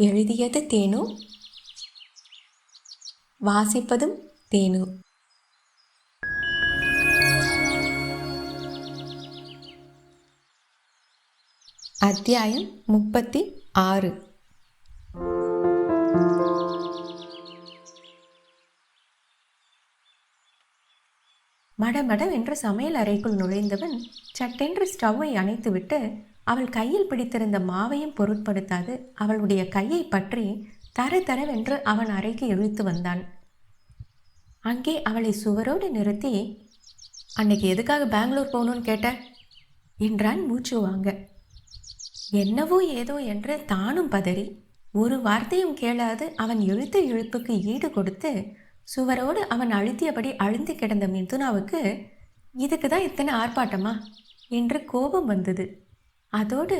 எழுதியது தேனு. வாசிப்பதும் தேனு. அத்தியாயம் முப்பத்தி ஆறு. மடமடவென்று சமையல் அறைக்குள் நுழைந்தவன் சட்டென்று ஸ்டவ்வை அணைத்துவிட்டு அவள் கையில் பிடித்திருந்த மாவையும் பொருட்படுத்தாது அவளுடைய கையை பற்றி தர தரவென்று அவன் அறைக்கு இழுத்து வந்தான். அங்கே அவளை சுவரோடு நிறுத்தி அன்னைக்கு எதுக்காக பெங்களூர் போகணும்னு கேட்ட? என்றான் மூச்சு வாங்க. என்னவோ ஏதோ என்று தானும் பதறி ஒரு வார்த்தையும் கேளாது அவன் எழுத்து இழுப்புக்கு ஈடு கொடுத்து சுவரோடு அவன் அழுத்தியபடி அழுந்து கிடந்த மிதுனாவுக்கு இதுக்கு தான் இத்தனை ஆர்ப்பாட்டமா? என்று கோபம் வந்தது. அதோடு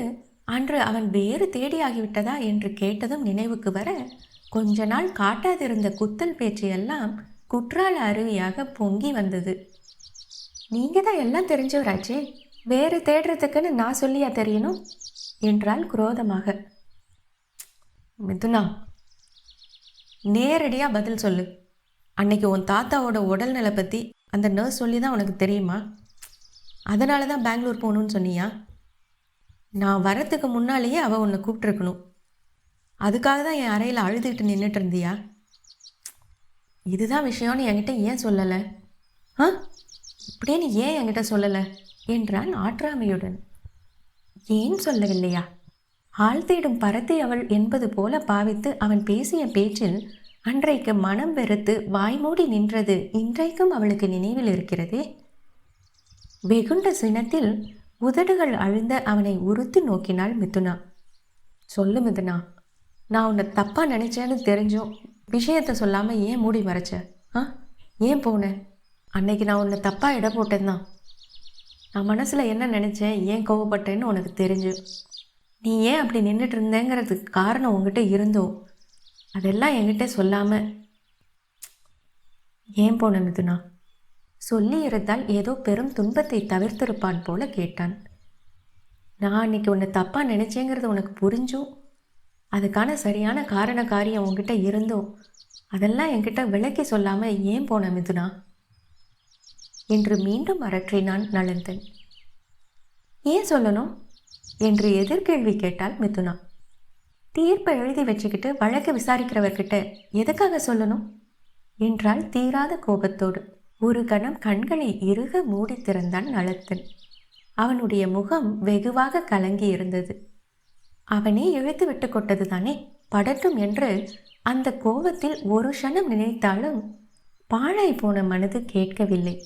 அன்று அவன் வேறு தேடியாகிவிட்டதா என்று கேட்டதும் நினைவுக்கு வர கொஞ்ச நாள் காட்டாதிருந்த குத்தல் பேச்சையெல்லாம் குற்றால அருவியாக பொங்கி வந்தது. நீங்கள் தான் எல்லாம் தெரிஞ்சவராச்சே வேறு தேடுறதுக்குன்னு நான் சொல்லியா தெரியணும்? என்றாள் குரோதமாக. மிதுனா நேரடியாக பதில் சொல்லு. அன்னைக்கு உன் தாத்தாவோட உடல்நிலை பற்றி அந்த நர்ஸ் சொல்லி தான் உனக்கு தெரியுமா? அதனால தான் பெங்களூர் போகணுன்னு சொன்னியா? நான் வரத்துக்கு முன்னாலேயே அவள் உன்னை கூப்பிட்ருக்கணும் அதுக்காக தான் என் அறையில் அழுதுகிட்டு நின்றுட்டு இருந்தியா? இதுதான் விஷயம்னு என்கிட்ட ஏன் சொல்லலை? ஆ? இப்படின்னு ஏன் என்கிட்ட சொல்லலை? என்றான் ஆற்றாமையுடன். ஏன் சொல்லவில்லையா? ஆழ்த்திடும் தேடும் பரத்தை அவள் என்பது போல பாவித்து அவன் பேசிய பேச்சில் அன்றைக்கு மனம் வெறுத்து வாய்மூடி நின்றது இன்றைக்கும் அவளுக்கு நினைவில் இருக்கிறதே? வெகுண்ட சினத்தில் உதடுகள் அழுந்த அவனை உறுத்து நோக்கினாள் மிதுனா. சொல்லு மிதுனா நான் உன்னை தப்பாக நினைச்சேன்னு தெரிஞ்சும் விஷயத்தை சொல்லாமல் ஏன் மூடி மறைச்ச? ஆ? ஏன் போனேன் அன்னைக்கு நான் உன்னை தப்பாக இட போட்டேன்தான் நான் மனசில் என்ன நினச்சேன் ஏன் கோவப்பட்டேன்னு உனக்கு தெரிஞ்சு. நீ ஏன் அப்படி நின்றுட்டு இருந்தேங்கிறதுக்கு காரணம் உங்ககிட்ட இருந்தோம் அதெல்லாம் என்கிட்ட சொல்லாமல் ஏன் போன மிதுனா? சொல்லியிருந்தால் ஏதோ பெரும் துன்பத்தை தவிர்த்திருப்பான் போல கேட்டான். நான் அன்றைக்கி உன்னை தப்பாக நினச்சேங்கிறது உனக்கு புரிஞ்சும் அதுக்கான சரியான காரண காரியம் உங்ககிட்ட இருந்தோம் அதெல்லாம் என்கிட்ட விளக்கி சொல்லாமல் ஏன் போன மிதுனா என்று மீண்டும் அரற்றினான் நலந்தன். ஏன் சொல்லணும் என்று எதிர்கேள்வி கேட்டாள் மிதுனா. தீர்ப்பை எழுதி வச்சுக்கிட்டு வழக்கு விசாரிக்கிறவர்கிட்ட எதுக்காக சொல்லணும் என்றால் தீராத கோபத்தோடு. ஒரு கணம் கண்களை இறுக மூடி திறந்தான் நலத்தன் அவனுடைய முகம் வெகுவாக கலங்கி இருந்தது அவனே இழுத்து விட்டு கொட்டது தானே படட்டும் என்று அந்த கோபத்தில் ஒரு க்ஷணம் நினைத்தாலும் பாழாய் போன மனது கேட்கவில்லை.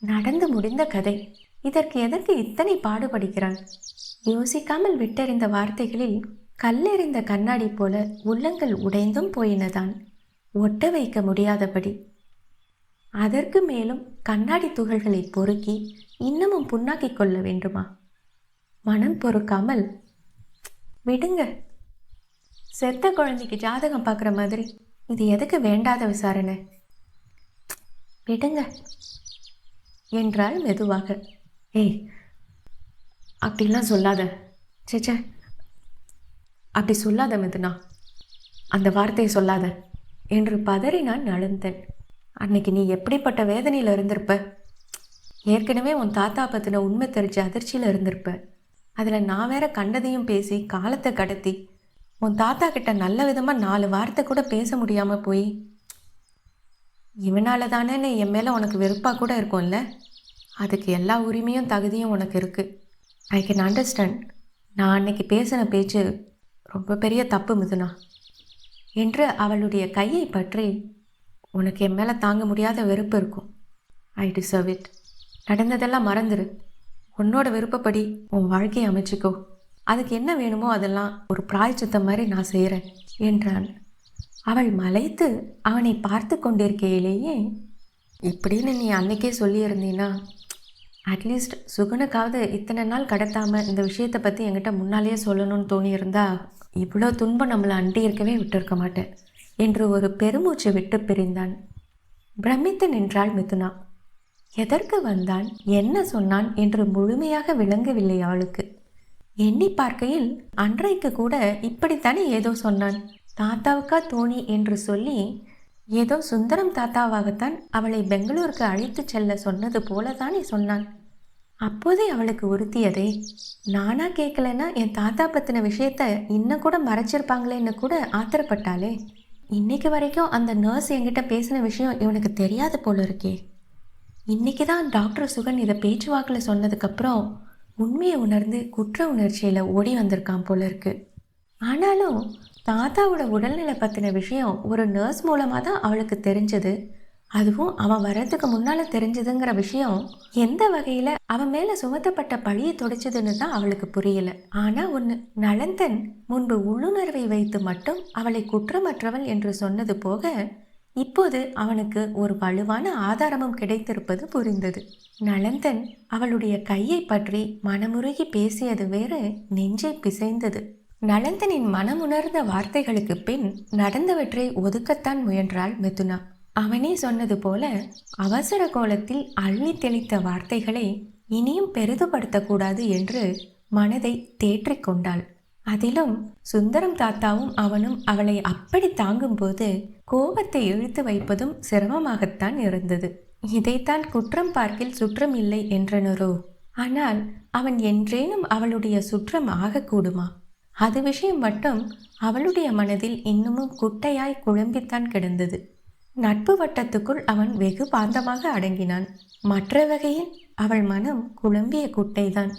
நடந்து முடிந்த கதை. இதற்கு எதற்கு இத்தனை பாடுபடுகிறான்? யோசிக்காமல் விட்டறிந்த வார்த்தைகளில் கல்லெறிந்த கண்ணாடி போல உள்ளங்கள் உடைந்தும் போயினதான் ஒட்ட வைக்க முடியாதபடி அதற்கு மேலும் கண்ணாடி துகள்களை பொறுக்கி இன்னமும் புண்ணாக்கிக் கொள்ள வேண்டுமா? மனம் பொறுக்காமல் விடுங்க. செத்த குழந்தைக்கு ஜாதகம் பார்க்குற மாதிரி இது எதுக்கு வேண்டாத விசாரணை? விடுங்க என்றாள் மெதுவாக. ஏய் அப்படிலாம் சொல்லாத. சேச்சே அப்படி சொல்லாத மெதுனா. அந்த வார்த்தையை சொல்லாத என்று பதறினான் நழுந்தன் அன்னைக்கு நீ எப்படிப்பட்ட வேதனையில் இருந்திருப்ப? ஏற்கனவே உன் தாத்தா பற்றின உண்மை தெரிஞ்ச அதிர்ச்சியில் இருந்திருப்ப. அதில் நான் வேற கண்டதையும் பேசி காலத்தை கடத்தி உன் தாத்தா கிட்ட நல்ல விதமாக நாலு வார்த்தை கூட பேச முடியாமல் போய். இவனால தானேன்னு என் மேலே உனக்கு வெறுப்பாக கூட இருக்கும்ல? அதுக்கு எல்லா உரிமையும் தகுதியும் உனக்கு இருக்குது ஐ கேன் அண்டர்ஸ்டாண்ட் நான் அன்னைக்கு பேசின பேச்சு ரொம்ப பெரிய தப்பு மிதுனா. என்று அவளுடைய கையை பற்றி உனக்கு என் மேலே தாங்க முடியாத வெறுப்பு இருக்கும். ஐ டிசர்வ் இட் நடந்ததெல்லாம் மறந்துரு. உன்னோட விருப்பப்படி உன் வாழ்க்கையை அமைச்சிக்கோ. அதுக்கு என்ன வேணுமோ அதெல்லாம் ஒரு பிராய்ச்சித்தம் மாதிரி நான் செய்கிறேன் என்றான் அவள் மலைத்து அவனை பார்த்து கொண்டிருக்கையிலேயே இப்படின்னு நீ அன்னைக்கே சொல்லியிருந்தீன்னா அட்லீஸ்ட் சுகுனுக்காவது இத்தனை நாள் கடத்தாமல் இந்த விஷயத்தை பற்றி என்கிட்ட முன்னாலேயே சொல்லணும்னு தோணியிருந்தா இவ்வளோ துன்பம் நம்மளை அண்டி இருக்கவே மாட்டேன். என்று ஒரு பெருமூச்சு விட்டு பிரிந்தான். பிரமித்து நின்றாள் மிதுனா. எதற்கு வந்தான்? என்ன சொன்னான்? என்று முழுமையாக விளங்கவில்லை அவளுக்கு எண்ணி பார்க்கையில் அன்றைக்கு கூட இப்படித்தானே ஏதோ சொன்னான். தாத்தாவுக்கா தோணி என்று சொல்லி ஏதோ சுந்தரம் தாத்தாவாகத்தான் அவளை பெங்களூருக்கு அழைத்து செல்ல சொன்னது போலதானே சொன்னான். அப்போதே அவளுக்கு உறுத்தியதே. நானா கேட்கலன்னா என் தாத்தா பத்தின விஷயத்த இன்னும் கூட மறைச்சிருப்பாங்களேன்னு கூட ஆத்திரப்பட்டாளே. இன்னைக்கு வரைக்கும் அந்த நர்ஸ் என்கிட்ட பேசின விஷயம் இவனுக்கு தெரியாது போல இருக்கே. இன்னைக்கு தான் டாக்டர் சுகன் இதை பேச்சுவாக்கில் சொன்னதுக்கப்புறம் உண்மையை உணர்ந்து குற்ற உணர்ச்சியில் ஓடி வந்திருக்கான் போல இருக்கு. ஆனாலும் தாத்தாவோட உடல்நிலை பற்றின விஷயம் ஒரு நர்ஸ் மூலமாக தான் அவளுக்கு தெரிஞ்சது. அதுவும் அவன் வர்றதுக்கு முன்னால் தெரிஞ்சதுங்கிற விஷயம் எந்த வகையில் அவன் மேலே சுமத்தப்பட்ட பழியை துடைச்சதுன்னு தான் அவளுக்கு புரியல. ஆனால் ஒன்று நலந்தன் முன்பு உள்ளுணர்வை வைத்து மட்டும் அவளை குற்றமற்றவள் என்று சொன்னது போக இப்போது அவனுக்கு ஒரு வலுவான ஆதாரமும் கிடைத்திருப்பது புரிந்தது. நலந்தன் அவளுடைய கையை பற்றி மனமுருகி பேசியது வேறு நெஞ்சை பிசைந்தது. நலந்தனின் மனமுணர்ந்த வார்த்தைகளுக்கு பின் நடந்தவற்றை ஒதுக்கத்தான் முயன்றாள் மிதுனா. அவனே சொன்னது போல அவசர கோலத்தில் அள்ளி தெளித்த வார்த்தைகளை இனியும் பெரிதுபடுத்தக்கூடாது என்று மனதை தேற்றிக் கொண்டாள். அதிலும் சுந்தரம் தாத்தாவும் அவனும் அவளை அப்படி தாங்கும்போது கோபத்தை இழுத்து வைப்பதும் சிரமமாகத்தான் இருந்தது. இதைத்தான் குற்றம் பார்க்கில் சுற்றம் இல்லை என்றனரோ? ஆனால் அவன் என்றேனும் அவளுடைய சுற்றம் ஆகக்கூடுமா? அது விஷயம் மட்டும் அவளுடைய மனதில் இன்னமும் குட்டையாய் குழம்பித்தான் கிடந்தது. நட்பு வட்டத்துக்குள் அவன் வெகு பாந்தமாக அடங்கினான். மற்ற வகையில் அவள் மனம் குழம்பிய குட்டைதான்.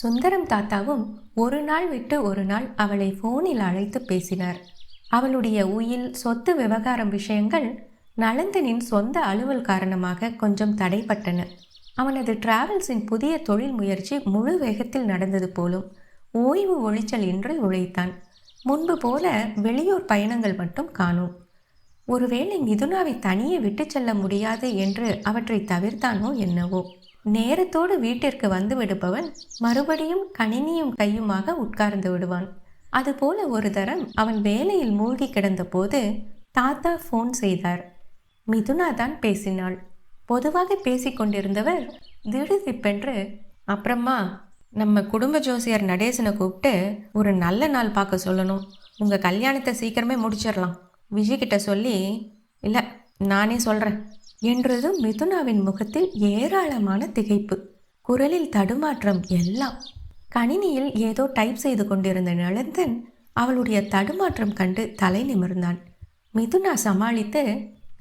சுந்தரம் தாத்தாவும் ஒரு நாள் விட்டு ஒரு நாள் அவளை ஃபோனில் அழைத்து பேசினார். அவளுடைய உயில் சொத்து விவகாரம் விஷயங்கள் நலந்தனின் சொந்த அலுவல் காரணமாக கொஞ்சம் தடைப்பட்டன. அவனது டிராவல்ஸின் புதிய தொழில் முயற்சி முழு வேகத்தில் நடந்தது போலும் ஓய்வு ஒளிச்சல் இன்றி உழைத்தான். முன்பு போல வெளியூர் பயணங்கள் மட்டும் காணும். ஒருவேளை மிதுனாவை தனியே விட்டு செல்ல முடியாது என்று அவற்றை தவிர்த்தானோ என்னவோ. நேரத்தோடு வீட்டிற்கு வந்து விடுபவன் மறுபடியும் கணினியும் கையுமாக உட்கார்ந்து விடுவான். அதுபோல ஒரு தரம் அவன் வேலையில் மூழ்கி கிடந்தபோது தாத்தா ஃபோன் செய்தார். மிதுனா தான் பேசினாள். பொதுவாக பேசிக்கொண்டிருந்தவர் திடுதிப்பென்று அப்புறமா நம்ம குடும்ப ஜோசியர் நடேசனை கூப்பிட்டு ஒரு நல்ல நாள் பார்க்க சொல்லணும். உங்கள் கல்யாணத்தை சீக்கிரமே முடிச்சிடலாம். விஜய்கிட்ட சொல்லி இல்லை நானே சொல்கிறேன் என்றதும் மிதுனாவின் முகத்தில் ஏராளமான திகைப்பு குரலில் தடுமாற்றம் எல்லாம். கணினியில் ஏதோ டைப் செய்து கொண்டிருந்த நலந்தன் அவளுடைய தடுமாற்றம் கண்டு தலை நிமிர்ந்தான். மிதுனா சமாளித்து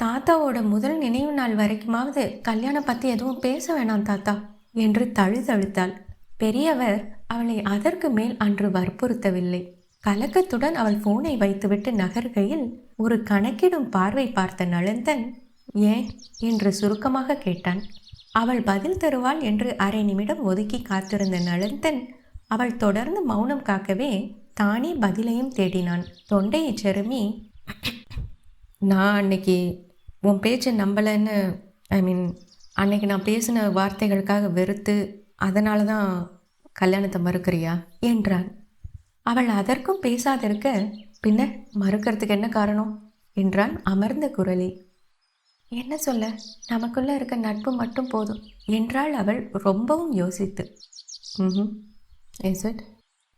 தாத்தாவோட முதல் நினைவு நாள் வரைக்குமாவது கல்யாணம் பற்றி எதுவும் பேச வேணாம் தாத்தா என்று தழுதழுத்தாள். பெரியவர் அவளை அதற்கு மேல் அன்று வற்புறுத்தவில்லை. கலக்கத்துடன் அவள் ஃபோனை வைத்துவிட்டு நகர்கையில் ஒரு கணக்கிடும் பார்வை பார்த்த நளந்தன் ஏன்? என்று சுருக்கமாக கேட்டான். அவள் பதில் தருவாள் என்று அரை நிமிடம் ஒதுக்கி காத்திருந்த நளந்தன் அவள் தொடர்ந்து மௌனம் காக்கவே தானே பதிலையும் தேடினான். தொண்டையை செருமி நான் அன்னைக்கு உன் பேச்சை நம்பலைன்னு ஐ மீன் அன்னைக்கு நான் பேசின வார்த்தைகளுக்காக வெறுத்து அதனால தான் கல்யாணத்தை மறுக்கிறியா? என்றான். அவள் அதற்கும் பேசாதிருக்க பின்ன மறுக்கிறதுக்கு என்ன காரணம்? என்றான் அமர்ந்த குரலில் என்ன சொல்ல நமக்குள்ள இருக்க நட்பு மட்டும் போதும் என்றாள் அவள் ரொம்பவும் யோசித்து. ம் இஸ் இட்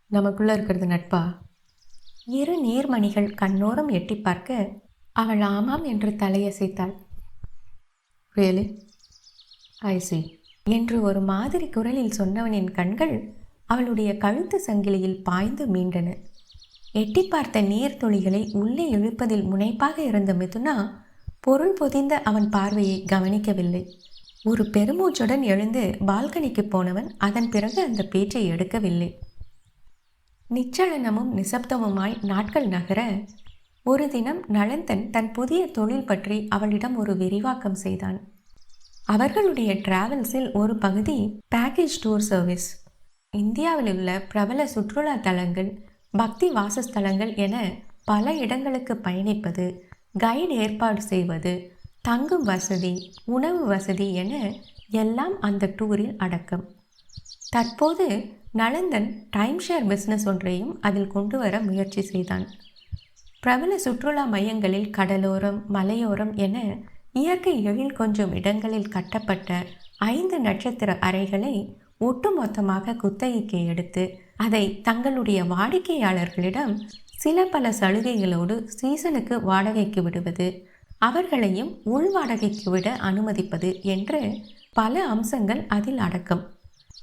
நமக்குள்ள இருக்கிறது நட்பா? இரு நீர்மணிகள் கண்ணோரம் எட்டி பார்க்க அவள் ஆமாம் என்று தலையசைத்தாள். ரியலி ஐ என்று ஒரு மாதிரி குரலில் சொன்னவனின் கண்கள் அவளுடைய கழுத்து சங்கிலியில் பாய்ந்து மீண்டன. எட்டி பார்த்த நீர்த்துளிகளை உள்ளே இழுப்பதில் முனைப்பாக இருந்த மிதுனா பொருள் பொதிந்த அவன் பார்வையை கவனிக்கவில்லை. ஒரு பெருமூச்சுடன் எழுந்து பால்கனிக்கு போனவன் அதன் பிறகு அந்த பேச்சை எடுக்கவில்லை. நிச்சலனமும் நிசப்தமுமாய் நாட்கள் நகர ஒரு தினம் நலந்தன் தன் புதிய தொழில் பற்றி அவளிடம் ஒரு விரிவாக்கம் செய்தான். அவர்களுடைய டிராவல்ஸில் ஒரு பகுதி பேக்கேஜ் டூர் சர்வீஸ். இந்தியாவில் உள்ள பிரபல சுற்றுலா தலங்கள் பக்தி வாசஸ்தலங்கள் என பல இடங்களுக்கு பயணிப்பது கைடு ஏற்பாடு செய்வது தங்கும் வசதி உணவு வசதி என எல்லாம் அந்த டூரில் அடக்கம். தற்போது நலந்தன் டைம் ஷேர் பிஸ்னஸ் ஒன்றையும் அதில் கொண்டு வர முயற்சி செய்தான். பிரபல சுற்றுலா மையங்களில் கடலோரம் மலையோரம் என இயற்கை எழில் கொஞ்சம் இடங்களில் கட்டப்பட்ட ஐந்து நட்சத்திர அறைகளை ஒட்டுமொத்தமாக குத்தகைக்கு எடுத்து அதை தங்களுடைய வாடிக்கையாளர்களிடம் சில பல சலுகைகளோடு சீசனுக்கு வாடகைக்கு விடுவது அவர்களையும் உள் வாடகைக்கு விட அனுமதிப்பது என்று பல அம்சங்கள் அதில் அடக்கம்.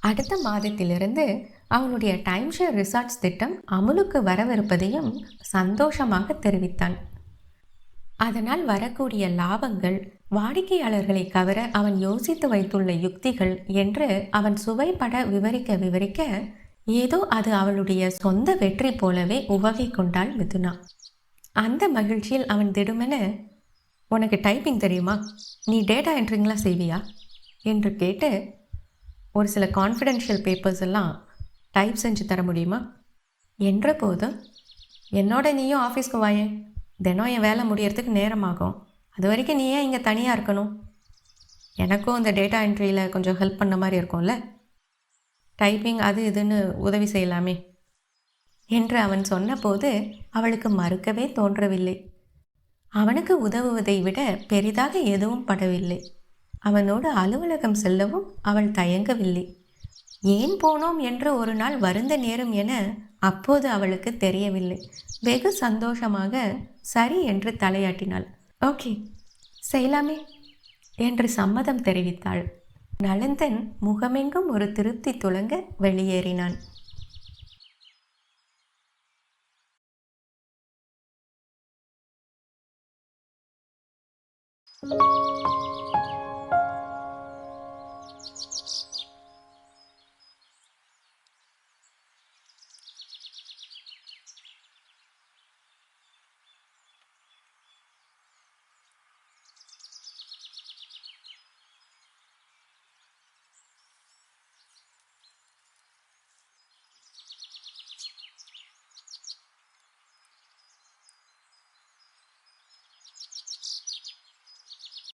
அடுத்த மாதத்திலிருந்து அவனுடைய டைம் ஷேர் ரிசார்ட்ஸ் திட்டம் அமுலுக்கு வரவிருப்பதையும் சந்தோஷமாக தெரிவித்தான். அதனால் வரக்கூடிய லாபங்கள் வாடிக்கையாளர்களை கவர அவன் யோசித்து வைத்துள்ள யுக்திகள் என்று அவன் சுவைப்பட விவரிக்க விவரிக்க ஏதோ அது அவளுடைய சொந்த வெற்றி போலவே உவகை கொண்டாள் மிதுனா. அந்த மகிழ்ச்சியில் அவன் திடுமென உனக்கு டைப்பிங் தெரியுமா? நீ டேட்டா என்ட்ரிங்லாம் செய்வியா? என்று கேட்டு ஒரு சில கான்ஃபிடென்ஷியல் பேப்பர்ஸ் எல்லாம் டைப் செஞ்சு தர முடியுமா? என்ற போதும் என்னோட நீயும் ஆஃபீஸ்க்கு வாயேன். தினம் என் வேலை முடியறதுக்கு நேரமாகும். அது வரைக்கும் நீ ஏன் இங்கே தனியாக இருக்கணும்? எனக்கும் இந்த டேட்டா என்ட்ரியில் கொஞ்சம் ஹெல்ப் பண்ண மாதிரி இருக்கும்ல? டைப்பிங் அது இதுன்னு உதவி செய்யலாமே. என்று அவன் சொன்னபோது அவளுக்கு மறுக்கவே தோன்றவில்லை. அவனுக்கு உதவுவதை விட பெரிதாக எதுவும் படவில்லை. அவனோடு அலுவலகம் செல்லவும் அவள் தயங்கவில்லை. ஏன் போனோம் என்று ஒரு நாள் வருந்த நேரம் என அப்போது அவளுக்கு தெரியவில்லை. வெகு சந்தோஷமாக சரி என்று தலையாட்டினாள். ஓகே. செய்யலாமே என்று சம்மதம் தெரிவித்தாள். நலந்தன் முகமெங்கும் ஒரு திருப்தி துளங்க வெளியேறினான்.